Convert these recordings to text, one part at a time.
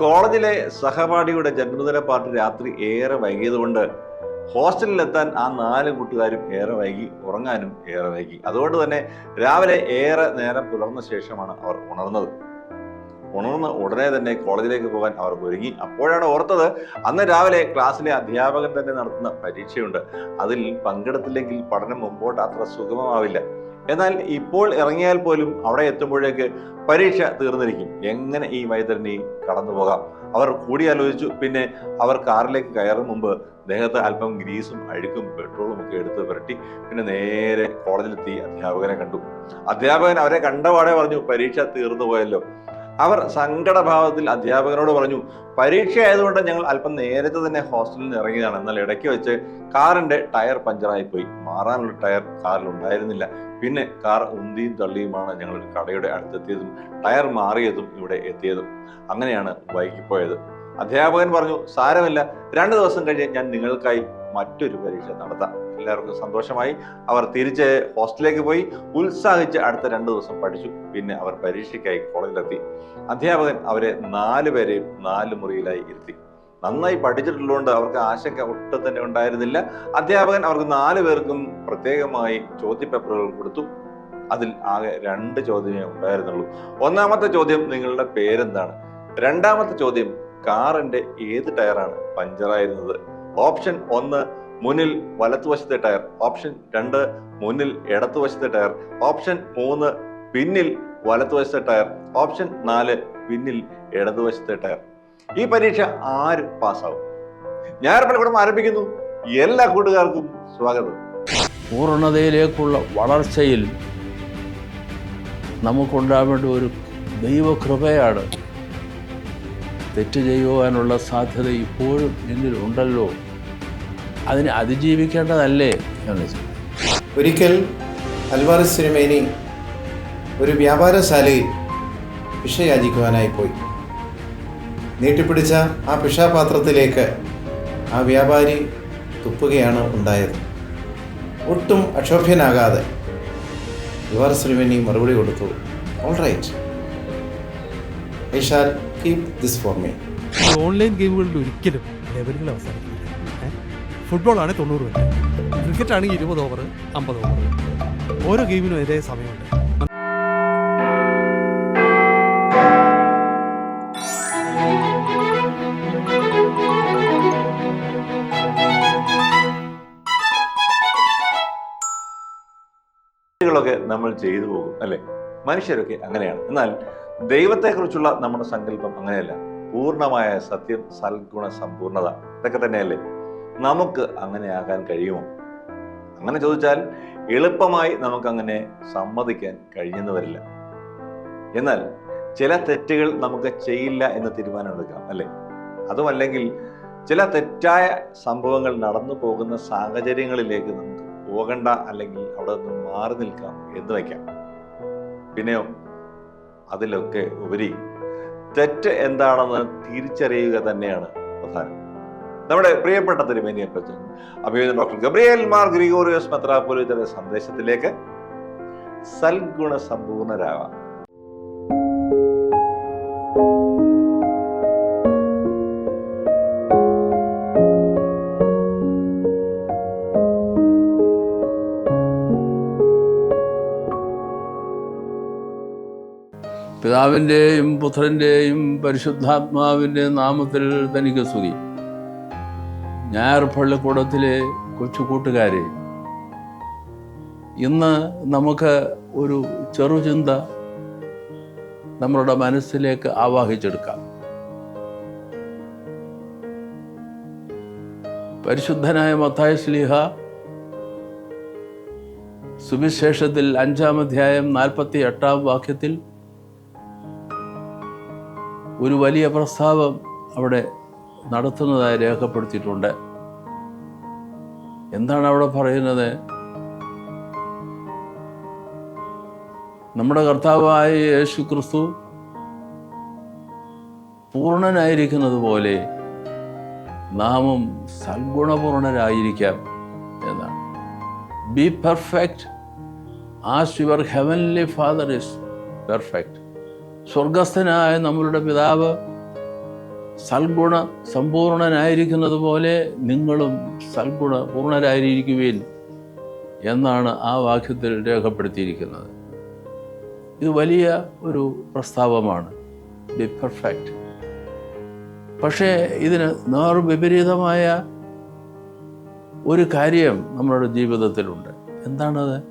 കോളേജിലെ സഹപാഠിയുടെ ജന്മദിന പാർട്ടി രാത്രി ഏറെ വൈകിയതുകൊണ്ട് ഹോസ്റ്റലിലെത്താൻ ആ നാല് കൂട്ടുകാരും ഏറെ വൈകി ഉറങ്ങാനും ഏറെ വൈകി. അതുകൊണ്ട് തന്നെ രാവിലെ ഏറെ നേരം പുലർന്ന ശേഷമാണ് അവർ ഉണർന്നത്. ഉണർന്ന് ഉടനെ തന്നെ കോളേജിലേക്ക് പോകാൻ അവർ ഒരുങ്ങി. അപ്പോഴാണ് ഓർത്തത് അന്ന് രാവിലെ ക്ലാസ്സിലെ അധ്യാപകൻ തന്നെ നടത്തുന്ന പരീക്ഷയുണ്ട്. അതിൽ പങ്കെടുത്തില്ലെങ്കിൽ പഠനം മുമ്പോട്ട് അത്ര സുഗമമാവില്ല. എന്നാൽ ഇപ്പോൾ ഇറങ്ങിയാൽ പോലും അവിടെ എത്തുമ്പോഴേക്ക് പരീക്ഷ തീർന്നിരിക്കും. എങ്ങനെ ഈ വൈതരണി കടന്നു പോകാം? അവർ കൂടിയാലോചിച്ചു. പിന്നെ അവർ കാറിലേക്ക് കയറും മുമ്പ് ദേഹത്ത് അല്പം ഗ്രീസും അഴുക്കും പെട്രോളും ഒക്കെ എടുത്ത് പുരട്ടി പിന്നെ നേരെ കോളേജിലെത്തി അധ്യാപകനെ കണ്ടു. അധ്യാപകൻ അവരെ കണ്ടപാടെ പറഞ്ഞു പരീക്ഷ തീർന്നു പോയല്ലോ. അവർ സങ്കടഭാവത്തിൽ അധ്യാപകനോട് പറഞ്ഞു പരീക്ഷ ആയതുകൊണ്ട് ഞങ്ങൾ അല്പം നേരത്തെ തന്നെ ഹോസ്റ്റലിൽ നിന്ന് ഇറങ്ങിയതാണ്. എന്നാൽ ഇടയ്ക്ക് വെച്ച് കാറിന്റെ ടയർ പഞ്ചറായി പോയി മാറാനുള്ള ടയർ കാറിൽ ഉണ്ടായിരുന്നില്ല. പിന്നെ കാർ ഉന്തിയും തള്ളിയുമാണ് ഞങ്ങൾ കടയുടെ അടുത്തെത്തിയതും ടയർ മാറിയതും ഇവിടെ എത്തിയതും. അങ്ങനെയാണ് വൈകിപ്പോയത് അധ്യാപകൻ പറഞ്ഞു സാരമില്ല. രണ്ട് ദിവസം കഴിഞ്ഞ് ഞാൻ നിങ്ങൾക്കായി മറ്റൊരു പരീക്ഷ നടത്താം. എല്ലാവർക്കും സന്തോഷമായി. അവർ തിരിച്ച് ഹോസ്റ്റലിലേക്ക് പോയി ഉത്സാഹിച്ച് അടുത്ത രണ്ട് ദിവസം പഠിച്ചു. പിന്നെ അവർ പരീക്ഷയ്ക്കായി കോളേജിലെത്തി. അധ്യാപകൻ അവരെ നാല് പേരെയും നാല് മുറിയിലായി ഇരുത്തി. നന്നായി പഠിച്ചിട്ടുള്ളതുകൊണ്ട് അവർക്ക് ആശങ്ക ഒട്ടും തന്നെ ഉണ്ടായിരുന്നില്ല. അധ്യാപകൻ അവർക്ക് നാല് പേർക്കും പ്രത്യേകമായി ചോദ്യപേപ്പറുകൾ കൊടുത്തു. അതിൽ ആകെ രണ്ട് ചോദ്യമേ ഉണ്ടായിരുന്നുള്ളൂ. ഒന്നാമത്തെ ചോദ്യം നിങ്ങളുടെ പേരെന്താണ്? രണ്ടാമത്തെ ചോദ്യം കാറിന്റെ ഏത് ടയറാണ് പഞ്ചറായിരുന്നത്? ഓപ്ഷൻ ഒന്ന് മുന്നിൽ വലത്തുവശത്തെ ടയർ ഓപ്ഷൻ രണ്ട് മുന്നിൽ ഇടത്തുവശത്തെ ടയർ ഓപ്ഷൻ മൂന്ന് പിന്നിൽ വലത്തുവശത്തെ ടയർ ഓപ്ഷൻ നാല് പിന്നിൽ ഇടതുവശത്തെ ടയർ. ഈ പരീക്ഷ ആര് പാസ്സാവും? ഞായർപ്പള്ളിക്കൂടം ആരംഭിക്കുന്നു. എല്ലാ കൂട്ടുകാർക്കും സ്വാഗതം. പൂർണതയിലേക്കുള്ള വളർച്ചയിൽ നമുക്കുണ്ടാവേണ്ട ഒരു ദൈവകൃപയാണ്. തെറ്റ് ചെയ്യുവാനുള്ള സാധ്യത ഇപ്പോഴും എന്നിലുണ്ടല്ലോ. അതിനെ അതിജീവിക്കേണ്ടതല്ലേ എന്ന് വെച്ചു ഒരിക്കൽ അൽവാറിസ് സിനിമേനി ഒരു വ്യാപാരശാലയിൽ പിഷ യാചിക്കുവാനായി പോയി. നീട്ടിപ്പിടിച്ച ആ പിഷാപാത്രത്തിലേക്ക് ആ വ്യാപാരി തുപ്പുകയാണ് ഉണ്ടായത്. ഒട്ടും അക്ഷോഭ്യനാകാതെ അൽവാറിസ് സിനിമേനി മറുപടി കൊടുത്തു. All right I shall keep this for me online ഗെയിമുകളിൽ ഒരിക്കലും ലെവലുകൾ അവസാനിക്കും? ഫുട്ബോളാണ് തൊണ്ണൂറ് മിനിറ്റ് ക്രിക്കറ്റ് ആണെങ്കിൽ ഇരുപത് ഓവർ അമ്പത് ഓവർ ഓരോ ഗെയിമിനും ഇതേ സമയമുണ്ട്. നമ്മൾ ചെയ്തു പോകും അല്ലെ? മനുഷ്യരൊക്കെ അങ്ങനെയാണ്. എന്നാൽ ദൈവത്തെക്കുറിച്ചുള്ള നമ്മുടെ സങ്കല്പം അങ്ങനെയല്ല. പൂർണമായ സത്യം സൽഗുണ സമ്പൂർണത. ഇതൊക്കെ തന്നെയല്ലേ? നമുക്ക് അങ്ങനെ ആകാൻ കഴിയുമോ? അങ്ങനെ ചോദിച്ചാൽ എളുപ്പമായി നമുക്കങ്ങനെ സമ്മതിക്കാൻ കഴിഞ്ഞെന്ന് വരില്ല എന്നാൽ ചില തെറ്റുകൾ നമുക്ക് ചെയ്യില്ല എന്ന് തീരുമാനമെടുക്കാം അല്ലേ? അതുമല്ലെങ്കിൽ ചില തെറ്റായ സംഭവങ്ങൾ നടന്നു പോകുന്ന സാഹചര്യങ്ങളിലേക്ക് നമുക്ക് പോകണ്ട അല്ലെങ്കിൽ അവിടെ നിന്ന് മാറി നിൽക്കാം എന്ന് വയ്ക്കാം. പിന്നെയോ അതിലൊക്കെ ഉപരി തെറ്റ് എന്താണെന്ന് തിരിച്ചറിയുക തന്നെയാണ് പ്രധാനം. നമ്മുടെ പ്രിയപ്പെട്ട തിരുമേനിയപ്പച്ചൻ അഭിനന്ദ ഡോക്ടർ ഗബ്രിയേൽ മാർ ഗ്രിഗോറിയോസ് മെത്രാപ്പൊലിത്തയുടെ സന്ദേശത്തിലേക്ക് സൽഗുണ സമ്പൂർണരാവാം പിതാവിന്റെയും പുത്രന്റെയും പരിശുദ്ധാത്മാവിന്റെ നാമത്തിൽ തനിക്ക് സ്തുതി. ഞായർ പള്ളിക്കൂടത്തിലെ കൊച്ചു കൂട്ടുകാരെ ഇന്ന് നമുക്ക് ഒരു ചെറുചിന്ത നമ്മളുടെ മനസ്സിലേക്ക് ആവാഹിച്ചെടുക്കാം. പരിശുദ്ധനായ മത്തായ സ്ലീഹ സുവിശേഷത്തിൽ അഞ്ചാം അധ്യായം നാൽപ്പത്തി എട്ടാം വാക്യത്തിൽ ഒരു വലിയ പ്രസ്താവം അവിടെ നടത്തുന്നതായി രേഖപ്പെടുത്തിയിട്ടുണ്ട്. എന്താണ് അവിടെ പറയുന്നത്? നമ്മുടെ കർത്താവായ യേശു ക്രിസ്തു പൂർണനായിരിക്കുന്നത് പോലെ നാമും സൽഗുണപൂർണരായിരിക്കാം എന്നാണ്. Be perfect as your heavenly father is perfect സ്വർഗസ്ഥനായ നമ്മളുടെ പിതാവ് സൽഗുണ സമ്പൂർണനായിരിക്കുന്നത് പോലെ നിങ്ങളും സൽഗുണ പൂർണരായിരിക്കുവിൻ എന്നാണ് ആ വാക്യത്തിൽ രേഖപ്പെടുത്തിയിരിക്കുന്നത്. ഇത് വലിയ ഒരു പ്രസ്താവമാണ്. ബി പെർഫെക്റ്റ് പക്ഷേ ഇതിന് നേർവിപരീതമായ ഒരു കാര്യം നമ്മുടെ ജീവിതത്തിലുണ്ട്. എന്താണത്?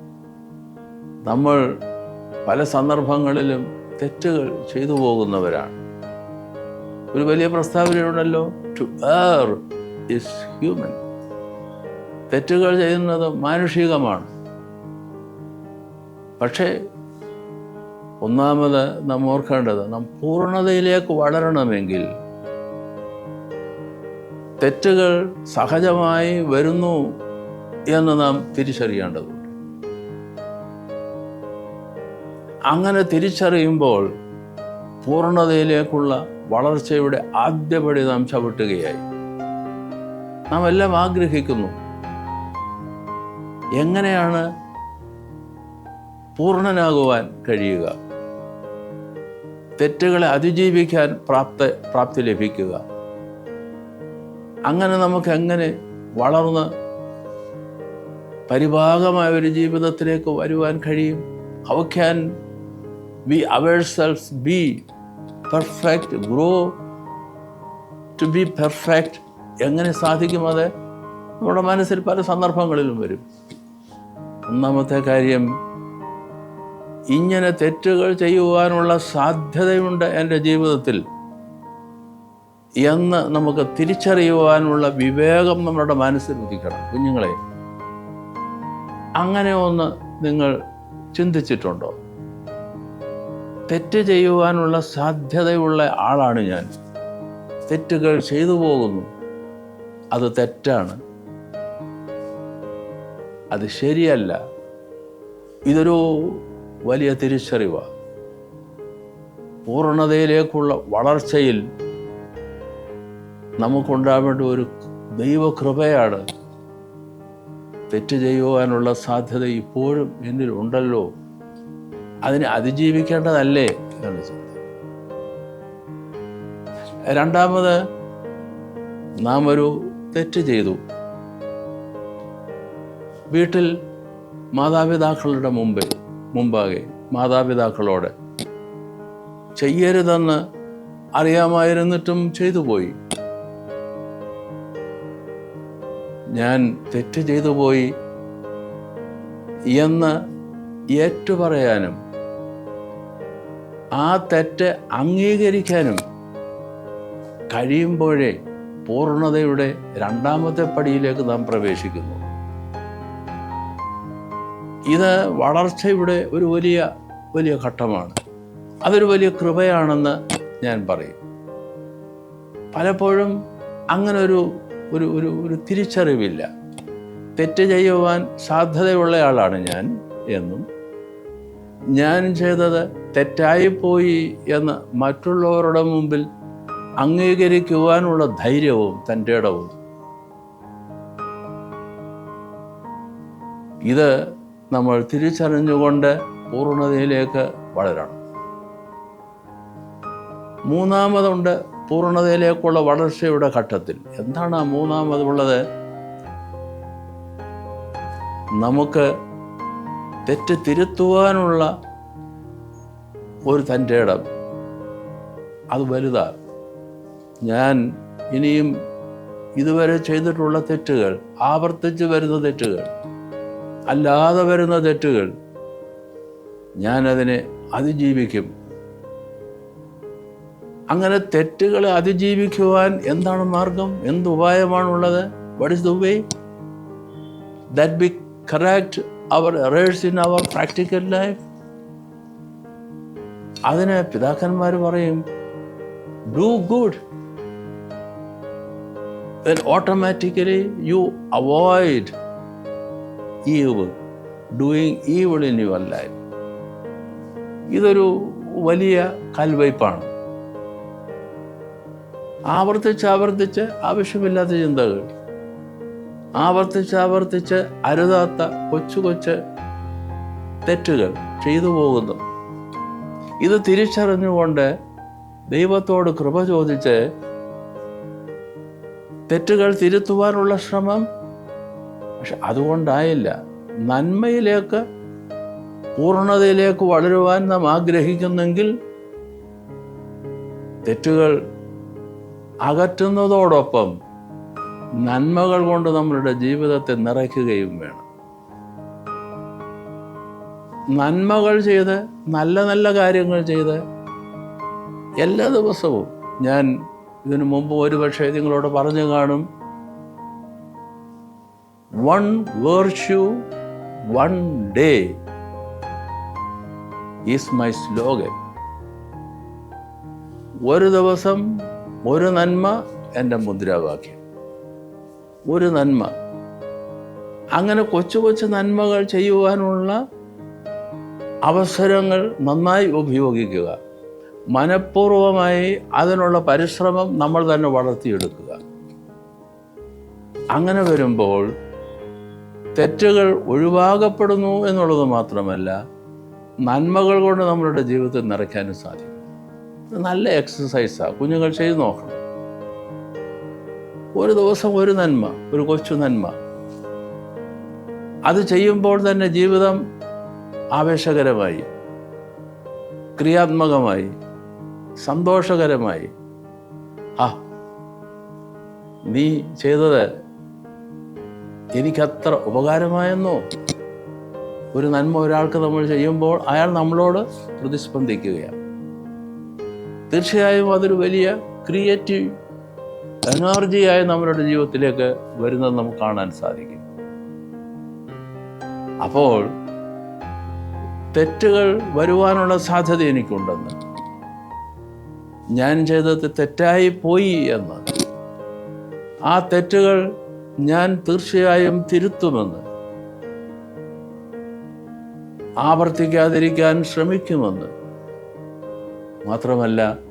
നമ്മൾ പല സന്ദർഭങ്ങളിലും തെറ്റുകൾ ചെയ്തു പോകുന്നവരാണ്. ഒരു വലിയ പ്രസ്താവനയുണ്ടല്ലോ. ടു ഏർ ഇസ് ഹ്യൂമൻ തെറ്റുകൾ ചെയ്യുന്നത് മാനുഷികമാണ്. പക്ഷേ ഒന്നാമത് നാം ഓർക്കേണ്ടത് നാം പൂർണതയിലേക്ക് വളരണമെങ്കിൽ തെറ്റുകൾ സഹജമായി വരുന്നു എന്ന് നാം തിരിച്ചറിയേണ്ടതുണ്ട്. അങ്ങനെ തിരിച്ചറിയുമ്പോൾ പൂർണതയിലേക്കുള്ള വളർച്ചയുടെ ആദ്യപടി നാം ചവിട്ടുകയായി. നാം എല്ലാം ആഗ്രഹിക്കുന്നു. എങ്ങനെയാണ് പൂർണനാകുവാൻ കഴിയുക? തെറ്റുകളെ അതിജീവിക്കാൻ പ്രാപ്ത പ്രാപ്തി ലഭിക്കുക. അങ്ങനെ നമുക്ക് എങ്ങനെ വളർന്ന് പരിഭാഗമായ ഒരു ജീവിതത്തിലേക്ക് വരുവാൻ കഴിയും? How can we ever be perfect grow to be perfect എങ്ങനെ സാധിക്കും അത്? നമ്മുടെ മനസ്സിൽ പല സന്ദർഭങ്ങളിലും വരും. ഒന്നാമത്തെ കാര്യം ഇങ്ങനെ തെറ്റുകൾ ചെയ്യുവാനുള്ള സാധ്യതയുണ്ട് എന്റെ ജീവിതത്തിൽ. എന്ന് നമുക്ക് തിരിച്ചറിയുവാനുള്ള വിവേകം നമ്മുടെ മനസ്സിൽ ഉദിക്കണം കുഞ്ഞുങ്ങളെ. അങ്ങനെ ഒന്ന് നിങ്ങൾ ചിന്തിച്ചിട്ടുണ്ടോ? തെറ്റ് ചെയ്യുവാനുള്ള സാധ്യതയുള്ള ആളാണ് ഞാൻ. തെറ്റുകൾ ചെയ്തു പോകുന്നു. അത് തെറ്റാണ്. അത് ശരിയല്ല. ഇതൊരു വലിയ തിരിച്ചറിവാണ് പൂർണതയിലേക്കുള്ള വളർച്ചയിൽ നമുക്കുണ്ടാവേണ്ട ഒരു ദൈവകൃപയാണ്. തെറ്റ് ചെയ്യുവാനുള്ള സാധ്യത ഇപ്പോഴും എന്നിൽ ഉണ്ടല്ലോ അതിനെ അതിജീവിക്കേണ്ടതല്ലേ? എന്നാണ് ചിന്ത രണ്ടാമത് നാം ഒരു തെറ്റ് ചെയ്തു. വീട്ടിൽ മാതാപിതാക്കളുടെ മുമ്പിൽ മുമ്പാകെ മാതാപിതാക്കളോട് ചെയ്യരുതെന്ന് അറിയാമായിരുന്നിട്ടും ചെയ്തു പോയി. ഞാൻ തെറ്റ് ചെയ്തു പോയി എന്ന് ഏറ്റുപറയാനും ആ തെറ്റ് അംഗീകരിക്കാനും കഴിയുമ്പോഴേ പൂർണതയുടെ രണ്ടാമത്തെ പടിയിലേക്ക് നാം പ്രവേശിക്കുന്നു. ഇത് വളർച്ചയുടെ ഒരു വലിയ വലിയ ഘട്ടമാണ്. അതൊരു വലിയ കൃപയാണെന്ന് ഞാൻ പറയും. പലപ്പോഴും അങ്ങനെ ഒരു ഒരു ഒരു ഒരു തിരിച്ചറിവില്ല. തെറ്റ് ചെയ്യുവാൻ സാധ്യതയുള്ള ആളാണ് ഞാൻ എന്നും ഞാൻ ചെയ്തത് തെറ്റായിപ്പോയി എന്ന് മറ്റുള്ളവരുടെ മുമ്പിൽ അംഗീകരിക്കുവാനുള്ള ധൈര്യവും തന്റെ ഇടവും. ഇത് നമ്മൾ തിരിച്ചറിഞ്ഞുകൊണ്ട് പൂർണതയിലേക്ക് വളരണം. മൂന്നാമതുണ്ട് പൂർണതയിലേക്കുള്ള വളർച്ചയുടെ ഘട്ടത്തിൽ. എന്താണ് ആ മൂന്നാമതുള്ളത്? നമുക്ക് തെറ്റ് തിരുത്തുവാനുള്ള ഒരു തന്റെ ഇടം. അത് വലുതാ. ഞാൻ ഇനിയും ഇതുവരെ ചെയ്തിട്ടുള്ള തെറ്റുകൾ ആവർത്തിച്ച് വരുന്ന തെറ്റുകൾ അല്ലാതെ വരുന്ന തെറ്റുകൾ ഞാനതിനെ അതിജീവിക്കും. അങ്ങനെ തെറ്റുകളെ അതിജീവിക്കുവാൻ എന്താണ് മാർഗം? എന്ത് ഉപായമാണുള്ളത്? What is the way that be correct our errors in our practical life അതിന് പിതാക്കന്മാർ പറയും do good then automatically you avoid evil, doing evil in your life. ഇതൊരു വലിയ കൽവയ്പ്പാണ് ആവർത്തിച്ച് ആവർത്തിച്ച് ആവശ്യമില്ലാത്ത ചിന്തകൾ. ആവർത്തിച്ച് ആവർത്തിച്ച് അരുതാത്ത കൊച്ചു കൊച്ച് തെറ്റുകൾ ചെയ്തു പോകുന്നു. ഇത് തിരിച്ചറിഞ്ഞുകൊണ്ട് ദൈവത്തോട് കൃപ ചോദിച്ച് തെറ്റുകൾ തിരുത്തുവാനുള്ള ശ്രമം പക്ഷെ അതുകൊണ്ടായില്ല. നന്മയിലേക്ക് പൂർണതയിലേക്ക് വളരുവാൻ നാം ആഗ്രഹിക്കുന്നെങ്കിൽ തെറ്റുകൾ അകറ്റുന്നതോടൊപ്പം നന്മകൾ കൊണ്ട് നമ്മളുടെ ജീവിതത്തെ നിറയ്ക്കുകയും വേണം. നന്മകൾ ചെയ്ത് നല്ല നല്ല കാര്യങ്ങൾ ചെയ്ത് എല്ലാ ദിവസവും ഞാൻ ഇതിനു മുമ്പ് ഒരുപക്ഷെ നിങ്ങളോട് പറഞ്ഞു കാണും. One virtue one day is my slogan ഒരു ദിവസം ഒരു നന്മ എന്റെ മുദ്രാവാക്യം. ഒരു നന്മ. അങ്ങനെ കൊച്ചു കൊച്ചു നന്മകൾ ചെയ്യുവാനുള്ള അവസരങ്ങൾ നന്നായി ഉപയോഗിക്കുക. മനഃപൂർവമായി അതിനുള്ള പരിശ്രമം നമ്മൾ തന്നെ വളർത്തിയെടുക്കുക. അങ്ങനെ വരുമ്പോൾ തെറ്റുകൾ ഒഴിവാകപ്പെടുന്നു എന്നുള്ളത് മാത്രമല്ല നന്മകൾ കൊണ്ട് നമ്മളുടെ ജീവിതത്തിൽ നിറയ്ക്കാനും സാധിക്കും. നല്ല എക്സസൈസാണ് കുഞ്ഞുങ്ങൾ ചെയ്ത് നോക്കണം. ഒരു ദിവസം ഒരു നന്മ ഒരു കൊച്ചു നന്മ. അത് ചെയ്യുമ്പോൾ തന്നെ ജീവിതം ആവേശകരമായി ക്രിയാത്മകമായി സന്തോഷകരമായി. ആ നീ ചെയ്തത് എനിക്കത്ര ഉപകാരമായെന്നോ? ഒരു നന്മ ഒരാൾക്ക് നമ്മൾ ചെയ്യുമ്പോൾ അയാൾ നമ്മളോട് പ്രതിസ്പന്ദിക്കുകയാണ്. തീർച്ചയായും അതൊരു വലിയ ക്രിയേറ്റീവ് എനർജിയായി നമ്മളുടെ ജീവിതത്തിലേക്ക് വരുന്നത് നമുക്ക് കാണാൻ സാധിക്കും. അപ്പോൾ തെറ്റുകൾ വരുവാനുള്ള സാധ്യത എനിക്കുണ്ടെന്ന്. ഞാൻ ചെയ്തത് തെറ്റായി പോയി എന്ന്. ആ തെറ്റുകൾ ഞാൻ തീർച്ചയായും തിരുത്തുമെന്ന്. ആവർത്തിക്കാതിരിക്കാൻ ശ്രമിക്കുമെന്ന്. മാത്രമല്ല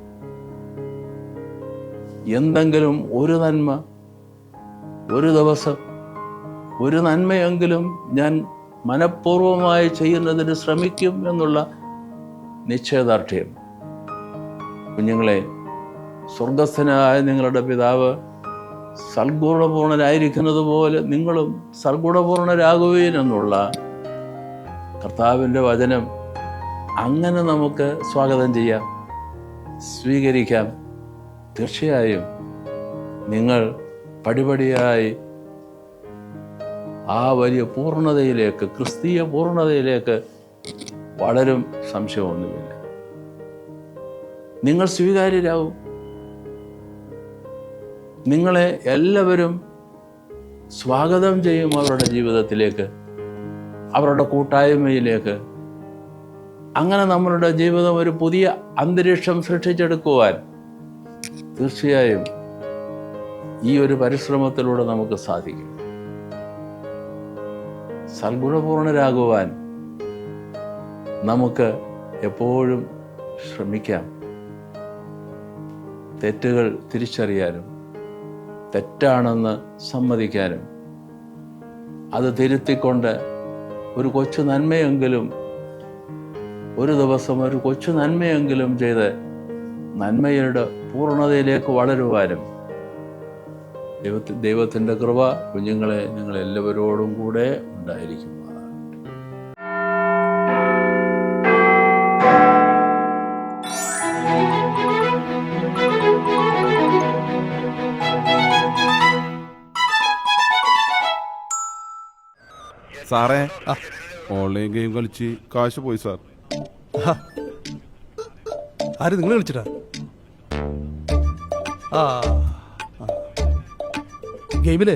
എന്തെങ്കിലും ഒരു നന്മ ഒരു ദിവസം ഒരു നന്മയെങ്കിലും ഞാൻ മനഃപൂർവമായി ചെയ്യുന്നതിന് ശ്രമിക്കും എന്നുള്ള നിശ്ചയദാർഢ്യം. കുഞ്ഞുങ്ങളെ സ്വർഗസ്ഥനായ നിങ്ങളുടെ പിതാവ് സൽഗുണപൂർണരായിരിക്കുന്നത് പോലെ നിങ്ങളും സർഗുണപൂർണരാകുവേൻ എന്നുള്ള കർത്താവിന്റെ വചനം അങ്ങനെ നമുക്ക് സ്വാഗതം ചെയ്യാം സ്വീകരിക്കാം. തീർച്ചയായും നിങ്ങൾ പടിപടിയായി ആ വലിയ പൂർണതയിലേക്ക് ക്രിസ്തീയ പൂർണതയിലേക്ക് വളരും സംശയമൊന്നുമില്ല നിങ്ങൾ സ്വീകാര്യരാകും നിങ്ങളെ എല്ലാവരും സ്വാഗതം ചെയ്യും അവരുടെ ജീവിതത്തിലേക്ക് അവരുടെ കൂട്ടായ്മയിലേക്ക്. അങ്ങനെ നമ്മളുടെ ജീവിതം ഒരു പുതിയ അന്തരീക്ഷം സൃഷ്ടിച്ചെടുക്കുവാൻ തീർച്ചയായും ഈ ഒരു പരിശ്രമത്തിലൂടെ നമുക്ക് സാധിക്കും. സൽഗുണപൂർണരാകുവാൻ നമുക്ക് എപ്പോഴും ശ്രമിക്കാം. തെറ്റുകൾ തിരിച്ചറിയാനും തെറ്റാണെന്ന് സമ്മതിക്കാനും അത് തിരുത്തിക്കൊണ്ട് ഒരു കൊച്ചു നന്മയെങ്കിലും ഒരു ദിവസം ഒരു കൊച്ചു നന്മയെങ്കിലും ചെയ്ത് നന്മയുടെ പൂർണതയിലേക്ക് വളരുവാനും ദൈവത്തി ദൈവത്തിന്റെ കൃപ കുഞ്ഞുങ്ങളെ നിങ്ങൾ എല്ലാവരോടും കൂടെ ഉണ്ടായിരിക്കും സാറേ ഓൺലൈൻ ഗെയിം കളിച്ച് കാശ് പോയി സാർ. ആര് നിങ്ങൾ കളിച്ചിട്ടാ ആ. ഗെയിമിൽ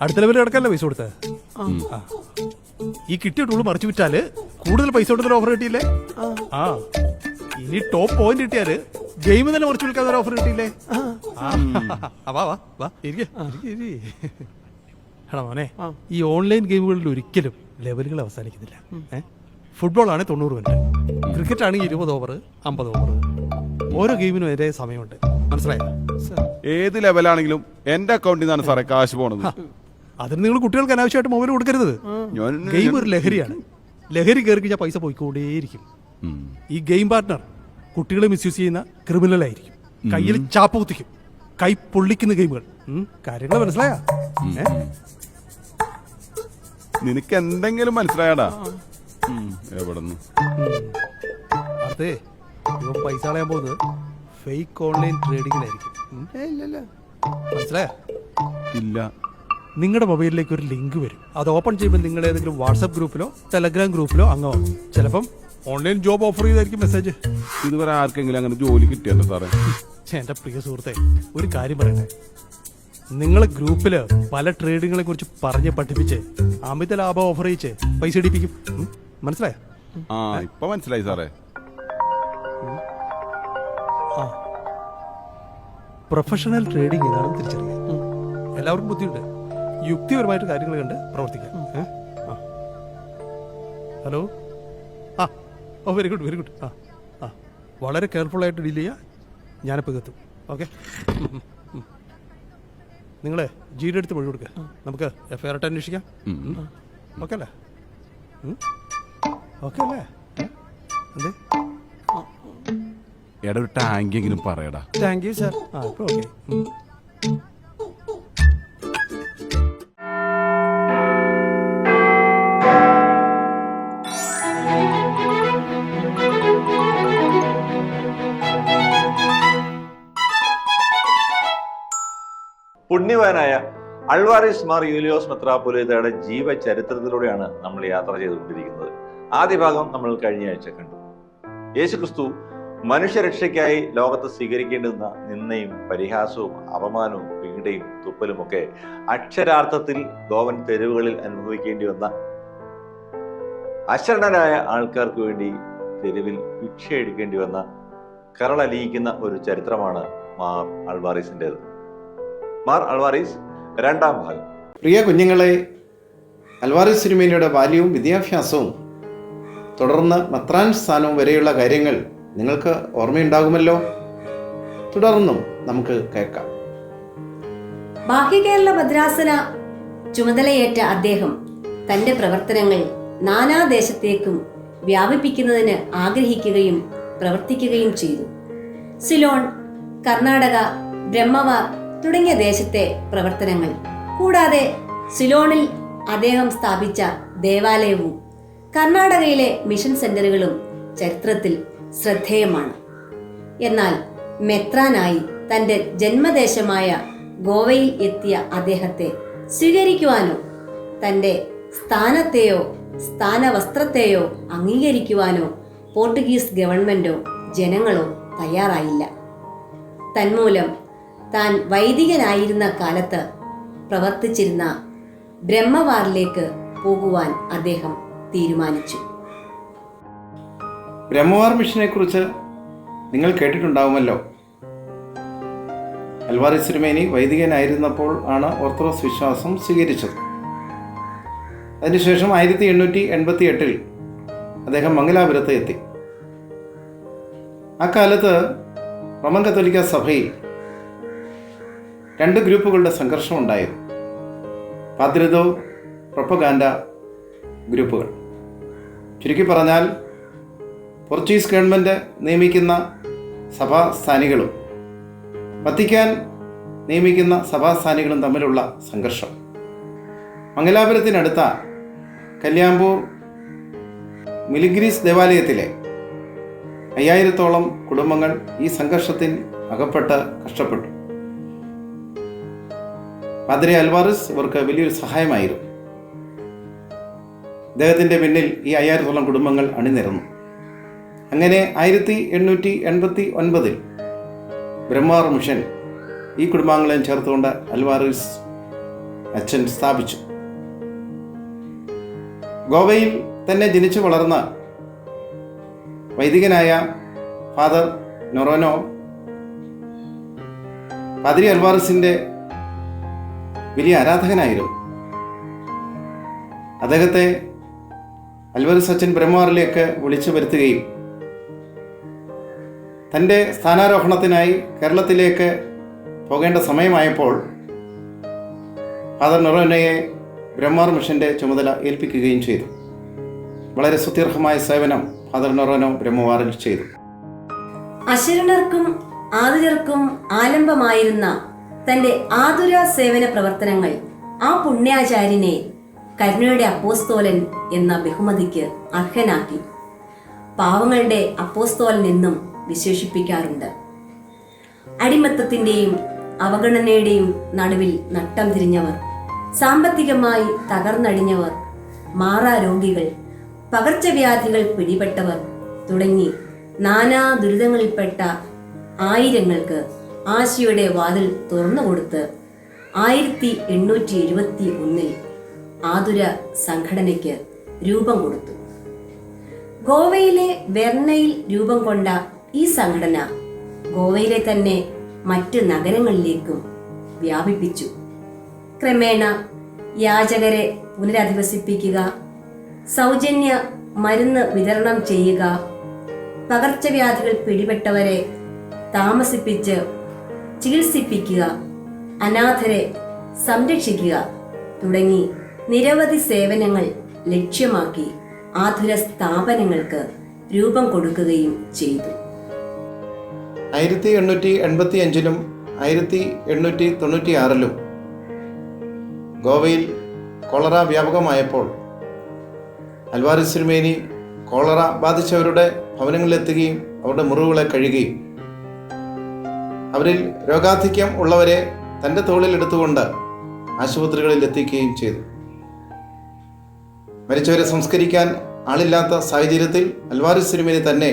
അടുത്ത ലെവലിൽ കിടക്കാനല്ലേ പൈസ കൊടുത്തത് ആ. ഈ കിട്ടിയ ടൂൾ മറിച്ചു വിറ്റാൽ കൂടുതൽ പൈസ കൊടുത്തൊരു ഓഫർ കിട്ടിയില്ലേ? ആ. ഇനി ടോപ്പ് പോയിന്റ് കിട്ടിയാൽ ഗെയിം തന്നെ മറിച്ചു വിൽക്കാൻ ഒരു ഓഫർ കിട്ടിയില്ലേ? ആ. ആ, വാ വാ വാ. ഇരിക്ക്, ഇരിക്ക്, ഇരിക്ക്. എടാ മോനെ ഈ ഓൺലൈൻ ഗെയിമുകളിൽ ഒരിക്കലും ലെവലുകൾ അവസാനിക്കുന്നില്ല. ഏ? ഫുട്ബോൾ ആണെങ്കിൽ തൊണ്ണൂറ് മിനിറ്റ് ക്രിക്കറ്റ് ആണെങ്കിൽ ഇരുപത് ഓവർ അമ്പത് ഓവർ ഓരോ ഗെയിമിനും ഒരേ സമയമുണ്ട്. മനസ്സിലായോ? ഏത് ലെവലാണെങ്കിലും എന്റെ അക്കൗണ്ടിൽ നിന്നാണ് സാറേ കാശ് പോണത്. അതിന് നിങ്ങൾ കുട്ടികൾക്ക് അനാവശ്യമായിട്ട് മൊബൈൽ കൊടുക്കരുത്. ഞാൻ ഗെയിം ഒരു ലഹരിയാണ്. ലഹരി കയറി കഴിഞ്ഞാൽ പൈസ പോയിക്കൊണ്ടേയിരിക്കും. ഈ ഗെയിം പാർട്ട്ണർ കുട്ടികളെ മിസ്യൂസ് ചെയ്യുന്ന ക്രിമിനൽ ആയിരിക്കും. കയ്യിൽ ചാപ്പ് കുത്തിക്കും. കൈ പൊള്ളിക്കുന്ന ഗെയിമുകൾ കാര്യങ്ങൾ മനസ്സിലായാ? നിനക്ക് എന്തെങ്കിലും മനസ്സിലായടാ. എവിടെന്ന്? അതെ ഇവൻ പൈസ കളയാൻ പോകുന്നത് ഫേക്ക് ഓൺലൈൻ ട്രേഡിങ്ങിലായിരിക്കും. മനസ്സിലായോ? ഇല്ല. നിങ്ങളുടെ മൊബൈലിലേക്ക് ഒരു ലിങ്ക് വരും. അത് ഓപ്പൺ ചെയ്യുമ്പോൾ നിങ്ങൾ ഏതെങ്കിലും വാട്സപ്പ് ഗ്രൂപ്പിലോ ടെലഗ്രാം ഗ്രൂപ്പിലോ അംഗമാകും ചിലപ്പം ഓൺലൈൻ ജോബ് ഓഫർ ചെയ്തായിരിക്കും മെസ്സേജ്. ഇതുവരെ ആർക്കെങ്കിലും അങ്ങനെ ജോലി കിട്ടിയല്ലോ സാറേ? എന്റെ പ്രിയ സുഹൃത്തെ ഒരു കാര്യം പറയട്ടെ. നിങ്ങളെ ഗ്രൂപ്പിൽ പല ട്രേഡിങ്ങളെ കുറിച്ച് പറഞ്ഞ് പഠിപ്പിച്ച് അമിത ലാഭം ഓഫർ ചെയ്യിച്ച് പൈസ ഇടിപ്പിക്കും. ഉം, മനസ്സിലായോ? ആ ഇപ്പൊ മനസ്സിലായി സാറേ. പ്രൊഫഷണൽ ട്രേഡിംഗ് ഏതാണെന്ന് തിരിച്ചറിയാം എല്ലാവർക്കും ബുദ്ധിയുണ്ട്. യുക്തിപരമായിട്ട് കാര്യങ്ങൾ കണ്ട് പ്രവർത്തിക്കാം. ഹലോ? ആ. ഓ വെരി ഗുഡ് വെരി ഗുഡ് ആ ആ. വളരെ കെയർഫുൾ ആയിട്ട് ഡീൽ ചെയ്യുക ഞാനിപ്പോൾ എത്തും. ഓക്കെ നിങ്ങളെ ജിയുടെ എടുത്ത് മൊഴി കൊടുക്കുക നമുക്ക് എഫ് ഐ ആർ ആയിട്ട് അന്വേഷിക്കാം. ഓക്കെ അല്ലേ? ഓക്കെ അല്ലേ? എന്തേ? എടാ ഒരു ടാങ്കെങ്കിലും പറയടാ. താങ്ക് യു സാർ ആ ഓക്കെ പുണ്യവാനായ അൾവാരിസ് മാർ യൂലിയോസ് മെത്രാപൊലിതയുടെ ജീവചരിത്രത്തിലൂടെയാണ് നമ്മൾ യാത്ര ചെയ്തുകൊണ്ടിരിക്കുന്നത്. ആദ്യ ഭാഗം നമ്മൾ കഴിഞ്ഞ ആഴ്ച കണ്ടു. യേശുക്രിസ്തു മനുഷ്യരക്ഷയ്ക്കായി ലോകത്ത് സ്വീകരിക്കേണ്ടുന്ന നിന്ദയും പരിഹാസവും അപമാനവും പീഡയും തുപ്പലുമൊക്കെ അക്ഷരാർത്ഥത്തിൽ ഗോവൻ തെരുവുകളിൽ അനുഭവിക്കേണ്ടി വന്ന അശരണരായ ആൾക്കാർക്ക് വേണ്ടി തെരുവിൽ ഭിക്ഷ എടുക്കേണ്ടി വന്ന കരളലിയിക്കുന്ന ഒരു ചരിത്രമാണ് മാർ അൾവാറീസിന്റെത്. മാർ അൾവാറീസ് രണ്ടാം ഭാഗം. പ്രിയ കുഞ്ഞുങ്ങളെ അൽവാറീസ് സിനിമയുടെ ബാല്യവും വിദ്യാഭ്യാസവും തുടർന്ന് മത്രാൻ സ്ഥാനവും വരെയുള്ള കാര്യങ്ങൾ നിങ്ങൾക്ക് ഓർമ്മയുണ്ടാകുമല്ലോ? തുടർന്നും നമുക്ക് കേൾക്കാം. ബാഹ്യ കേരള മദ്രാസന ചുമതലയേറ്റ അദ്ദേഹം തന്റെ പ്രവർത്തനങ്ങൾ നാനാദേശത്തേക്കും വ്യാപിപ്പിക്കുന്നതിന് ആഗ്രഹിക്കുകയും പ്രവർത്തിക്കുകയും ചെയ്തു. സിലോൺ കർണാടക ബ്രഹ്മവാർ തുടങ്ങിയ ദേശത്തെ പ്രവർത്തനങ്ങൾ. കൂടാതെ സിലോണിൽ അദ്ദേഹം സ്ഥാപിച്ച ദേവാലയവും കർണാടകയിലെ മിഷൻ സെന്ററുകളും ചരിത്രത്തിൽ ശ്രദ്ധേയമാണ്. എന്നാൽ മെത്രാനായി തന്റെ ജന്മദേശമായ ഗോവയിൽ എത്തിയ അദ്ദേഹത്തെ സ്വീകരിക്കുവാനോ തന്റെ സ്ഥാനത്തെയോ സ്ഥാനവസ്ത്രത്തെയോ അംഗീകരിക്കുവാനോ പോർട്ടുഗീസ് ഗവൺമെന്റോ ജനങ്ങളോ തയ്യാറായില്ല. തന്മൂലം താൻ വൈദികനായിരുന്ന കാലത്ത് പ്രവർത്തിച്ചിരുന്ന ബ്രഹ്മവാറിലേക്ക് പോകുവാൻ അദ്ദേഹം തീരുമാനിച്ചു. ബ്രഹ്മവാർ മിഷനെക്കുറിച്ച് നിങ്ങൾ കേട്ടിട്ടുണ്ടാവുമല്ലോ. അൽവാറി സിരുമേനി വൈദികനായിരുന്നപ്പോൾ ആണ് ഓർത്തഡോക്സ് വിശ്വാസം സ്വീകരിച്ചത്. അതിനുശേഷം ആയിരത്തി എണ്ണൂറ്റി എൺപത്തി എട്ടിൽ അദ്ദേഹം മംഗലാപുരത്ത് എത്തി. ആ കാലത്ത് റോമൻ കത്തോലിക്ക സഭയിൽ രണ്ട് ഗ്രൂപ്പുകളുടെ സംഘർഷം ഉണ്ടായിരുന്നു. പാദ്രിതോ പ്രൊപ്പഗാൻഡ ഗ്രൂപ്പുകൾ. ചുരുക്കി പറഞ്ഞാൽ പോർച്ചുഗീസ് ഗവൺമെന്റ് നിയമിക്കുന്ന സഭാസ്ഥാനികളും വത്തിക്കാൻ നിയമിക്കുന്ന സഭാസ്ഥാനികളും തമ്മിലുള്ള സംഘർഷം. മംഗലാപുരത്തിനടുത്ത കല്യാമ്പൂർ മിലിഗ്രീസ് ദേവാലയത്തിലെ അയ്യായിരത്തോളം കുടുംബങ്ങൾ ഈ സംഘർഷത്തിൽ അകപ്പെട്ട് കഷ്ടപ്പെട്ടു. പാദ്രി അൽവാറിസ് ഇവർക്ക് വലിയൊരു സഹായമായിരുന്നു. അദ്ദേഹത്തിന്റെ പിന്നിൽ ഈ അയ്യായിരത്തോളം കുടുംബങ്ങൾ അണിനിരന്നു. അങ്ങനെ ആയിരത്തി എണ്ണൂറ്റി എൺപത്തി ഒൻപതിൽ ബ്രഹ്മാർ മിഷൻ ഈ കുടുംബാംഗങ്ങളെയും ചേർത്തുകൊണ്ട് അൽവാറിസ് അച്ഛൻ സ്ഥാപിച്ചു. ഗോവയിൽ തന്നെ ജനിച്ചു വളർന്ന വൈദികനായ ഫാദർ നൊറോനോ പാതിരി അൽവാറിസിന്റെ വലിയ ആരാധകനായിരുന്നു. അദ്ദേഹത്തെ അൽവറിസ് അച്ഛൻ ബ്രഹ്മാറിലേക്ക് വിളിച്ചു വരുത്തുകയും തന്റെ സ്ഥാനാരോഹണത്തിനായി കേരളത്തിലേക്ക് പോകേണ്ട സമയമായപ്പോൾ ഫാദർ നൊറോനയെ ബ്രഹ്മാർ മിഷന്റെ ചുമതല ഏൽപ്പിക്കുകയും ചെയ്തു. വളരെ സുദീർഘമായ സേവനം ഫാദർ നൊറോനോ ബ്രഹ്മവാറിൽ ചെയ്തു. അശരണർക്കും ആതുരർക്കും ആലംബമായിരുന്ന തന്റെ ആതുര സേവന പ്രവർത്തനങ്ങൾ ആ പുണ്യാചാര്യനെ കരുണയുടെ അപ്പോസ്തോലൻ എന്ന ബഹുമതിക്ക് അർഹനാക്കി. പാവങ്ങളുടെ അപ്പോസ്തോലൻ എന്നും വിശേഷിപ്പിക്കാറുണ്ട്. അടിമത്തത്തിന്റെയും അവഗണനയുടെയും നടുവിൽ നട്ടം തിരിഞ്ഞവർ സാമ്പത്തികമായി തകർന്നടിഞ്ഞവർ മാറാരോഗികൾ പകർച്ചവ്യാധികൾ പിടിപെട്ടവർ തുടങ്ങി നാനാ ദുരിതങ്ങളിൽപ്പെട്ട ആയിരങ്ങൾക്ക് ആശയുടെ വാതിൽ തുറന്നുകൊടുത്ത് ആയിരത്തി എണ്ണൂറ്റി എഴുപത്തി ഒന്നിൽ ആതുര സംഘടനയ്ക്ക് രൂപം കൊടുത്തു. ഗോവയിലെ വെർണയിൽ രൂപം കൊണ്ട ഈ സംഘടന ഗോവയിലെ തന്നെ മറ്റ് നഗരങ്ങളിലേക്കും വ്യാപിപ്പിച്ചു. ക്രമേണ യാചകരെ പുനരധിവസിപ്പിക്കുക സൗജന്യ മരുന്ന് വിതരണം ചെയ്യുക പകർച്ചവ്യാധികൾ പിടിപെട്ടവരെ താമസിപ്പിച്ച് ചികിത്സിപ്പിക്കുക അനാഥരെ സംരക്ഷിക്കുക തുടങ്ങി നിരവധി സേവനങ്ങൾ ലക്ഷ്യമാക്കി ആതുര സ്ഥാപനങ്ങൾക്ക് രൂപം കൊടുക്കുകയും ചെയ്തു. ആയിരത്തി എണ്ണൂറ്റി എൺപത്തി അഞ്ചിലും ആയിരത്തി എണ്ണൂറ്റി തൊണ്ണൂറ്റി ആറിലും ഗോവയിൽ കോളറ വ്യാപകമായപ്പോൾ അൽവാരി സിരുമേനി കോളറ ബാധിച്ചവരുടെ ഭവനങ്ങളിലെത്തുകയും അവരുടെ മുറിവുകളെ കഴുകുകയും. അവരിൽ രോഗാധിക്യം ഉള്ളവരെ തന്റെ തോളിൽ എടുത്തുകൊണ്ട് ആശുപത്രികളിൽ എത്തിക്കുകയും ചെയ്തു. മരിച്ചവരെ സംസ്കരിക്കാൻ ആളില്ലാത്ത സാഹചര്യത്തിൽ അൽവാരി സിനിമേനി തന്നെ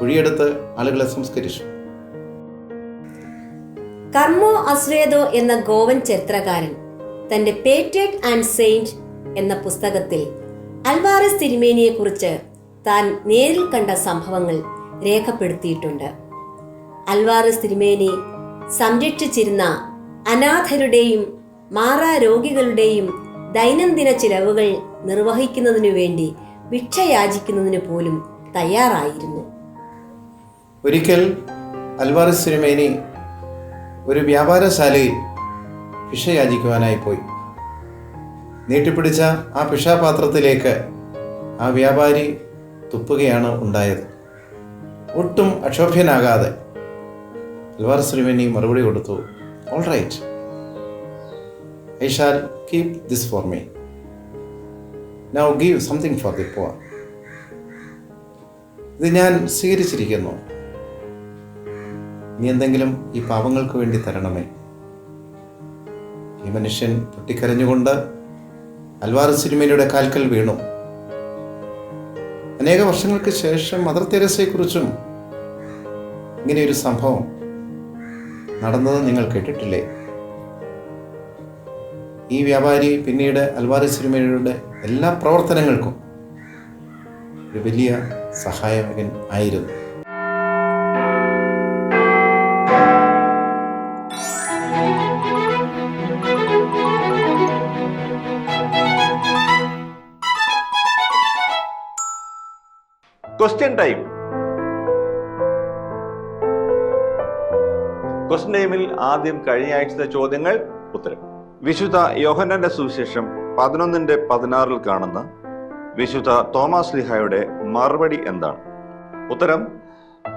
കുഴിയെടുത്ത് ആളുകളെ സംസ്കരിച്ചു. കർമ്മോ അശ്രേതോ എന്ന ഗോവൻ ചരിത്രകാരൻ തന്റെ പേറ്റേഡ് ആൻഡ് സെയിന്റ് എന്ന പുസ്തകത്തിൽ അൽവാറസ് തിരുമേനിയെ കുറിച്ച് താൻ നേരിൽ കണ്ട സംഭവങ്ങൾ രേഖപ്പെടുത്തിയിട്ടുണ്ട്. അൽവാറസ് തിരുമേനി സംരക്ഷിച്ചിരുന്ന അനാഥരുടെയും മാറാ രോഗികളുടെയും ദൈനംദിന ചിലവുകൾ നിർവഹിക്കുന്നതിനു വേണ്ടി ഭിക്ഷയാചിക്കുന്നതിന് പോലും തയ്യാറായിരുന്നു. ഒരിക്കൽ അൽവാറിസ് സിനിമേനി ഒരു വ്യാപാരശാലയിൽ പിഷ യാചിക്കുവാനായി പോയി. നീട്ടിപ്പിടിച്ച ആ പിഷാപാത്രത്തിലേക്ക് ആ വ്യാപാരി തുപ്പുകയാണ് ഉണ്ടായത്. ഒട്ടും അക്ഷോഭ്യനാകാതെ അൽവാർ സിനിമേനി മറുപടി കൊടുത്തു all right I shall keep this for me now give something for the poor ഇത് ഞാൻ സ്വീകരിച്ചിരിക്കുന്നു. നീ എന്തെങ്കിലും ഈ പാവങ്ങൾക്ക് വേണ്ടി തരണമേ. ഈ മനുഷ്യൻ പൊട്ടിക്കരഞ്ഞുകൊണ്ട് അൽവാർ സിനിമയുടെ കാൽക്കൽ വീണു. അനേക വർഷങ്ങൾക്ക് ശേഷം മദർ തെരേസയെക്കുറിച്ചും ഇങ്ങനെയൊരു സംഭവം നടന്നത് നിങ്ങൾ കേട്ടിട്ടില്ലേ? ഈ വ്യാപാരി പിന്നീട് അൽവാരി സിനിമയുടെ എല്ലാ പ്രവർത്തനങ്ങൾക്കും ഒരു വലിയ സഹായകൻ ആയിരുന്നു. ടൈം ക്വസ്റ്റൻ ടൈമിൽ ആദ്യം കഴിഞ്ഞ ആഴ്ചത്തെ ചോദ്യങ്ങൾ ഉത്തരം. വിശുദ്ധ യോഹന്നന്റെ സുവിശേഷം പതിനൊന്നിന്റെ പതിനാറിൽ കാണുന്ന വിശുദ്ധ തോമസ് ലിഹായുടെ മറുപടി എന്താണ്? ഉത്തരം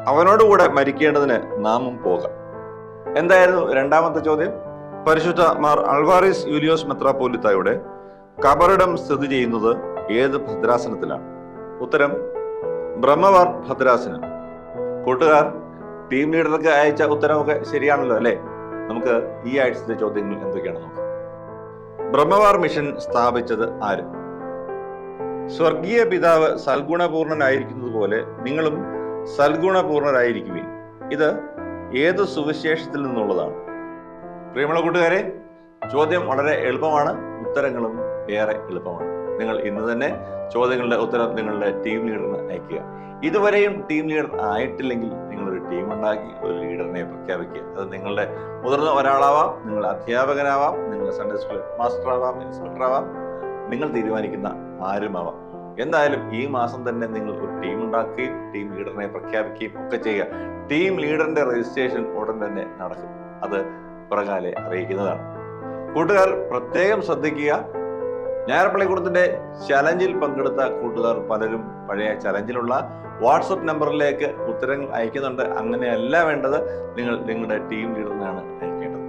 അവനോടുകൂടെ മരിക്കേണ്ടതിന് നാമും പോകാം. എന്തായിരുന്നു രണ്ടാമത്തെ ചോദ്യം? പരിശുദ്ധ മാർ അൾവാറിസ് യൂലിയോസ് മെത്രാപോലിത്തായുടെ കബറിടം സ്ഥിതി ചെയ്യുന്നത് ഏത് ഭദ്രാസനത്തിലാണ്? ഉത്തരം ബ്രഹ്മവാർ ഭദ്രാസനം കൂട്ടുകാർ ടീം ലീഡർക്ക് അയച്ച ഉത്തരമൊക്കെ ശരിയാണല്ലോ അല്ലേ? നമുക്ക് ഈ ആഴ്ചത്തെ ചോദ്യങ്ങൾ എന്തൊക്കെയാണ് നോക്കാം. ബ്രഹ്മവാർ മിഷൻ സ്ഥാപിച്ചത് ആര്? സ്വർഗീയ പിതാവ് സൽഗുണപൂർണനായിരിക്കുന്നത് പോലെ നിങ്ങളും സൽഗുണപൂർണരായിരിക്കുവിൻ. ഇത് ഏത് സുവിശേഷത്തിൽ നിന്നുള്ളതാണ്? പ്രിയമുള്ള കൂട്ടുകാരെ ചോദ്യം വളരെ എളുപ്പമാണ് ഉത്തരങ്ങളും ഏറെ എളുപ്പമാണ്. നിങ്ങൾ ഇന്ന് തന്നെ ചോദ്യങ്ങളുടെ ഉത്തരം നിങ്ങളുടെ ടീം ലീഡറിന് അയക്കുക. ഇതുവരെയും ടീം ലീഡർ ആയിട്ടില്ലെങ്കിൽ നിങ്ങളൊരു ടീം ഉണ്ടാക്കി ഒരു ലീഡറിനെ പ്രഖ്യാപിക്കുക. അത് നിങ്ങളുടെ മുതിർന്ന ഒരാളാവാം നിങ്ങൾ അധ്യാപകനാവാം നിങ്ങൾ സൺഡേ സ്കൂൾ മാസ്റ്റർ ആവാം ഇൻസ്പെക്ടർ ആവാം നിങ്ങൾ തീരുമാനിക്കുന്ന ആരുമാവാം. എന്തായാലും ഈ മാസം തന്നെ നിങ്ങൾ ഒരു ടീം ഉണ്ടാക്കുകയും ടീം ലീഡറിനെ പ്രഖ്യാപിക്കുകയും ഒക്കെ ചെയ്യുക. ടീം ലീഡറിന്റെ രജിസ്ട്രേഷൻ ഉടൻ തന്നെ നടക്കും. അത് പുറകാലെ അറിയിക്കുന്നതാണ്. കൂട്ടുകാർ പ്രത്യേകം ശ്രദ്ധിക്കുക. ഞായർപ്പള്ളിക്കൂടത്തിന്റെ ചലഞ്ചിൽ പങ്കെടുത്ത കൂട്ടുകാർ പലരും പഴയ ചലഞ്ചിലുള്ള വാട്സപ്പ് നമ്പറിലേക്ക് ഉത്തരങ്ങൾ അയക്കുന്നുണ്ട്. അങ്ങനെയല്ല വേണ്ടത്. നിങ്ങൾ നിങ്ങളുടെ ടീം ലീഡറിനാണ് അയക്കേണ്ടത്.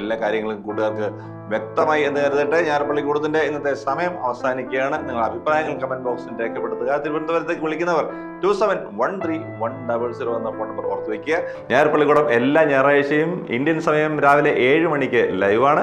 എല്ലാ കാര്യങ്ങളും കൂട്ടുകാർക്ക് വ്യക്തമായി എന്ന് കരുതട്ടെ. ഞായർപ്പള്ളിക്കൂടത്തിന്റെ ഇന്നത്തെ സമയം അവസാനിക്കുകയാണ്. നിങ്ങൾ അഭിപ്രായങ്ങൾ കമന്റ് ബോക്സിൽ രേഖപ്പെടുത്തുക. തിരുവനന്തപുരത്തേക്ക് വിളിക്കുന്നവർ two seven one three one double zero എന്ന ഫോൺ നമ്പർ ഓർത്ത് വയ്ക്കുക ഞായർപ്പള്ളിക്കൂടം എല്ലാ ഞായറാഴ്ചയും ഇന്ത്യൻ സമയം രാവിലെ ഏഴ് മണിക്ക് ലൈവാണ്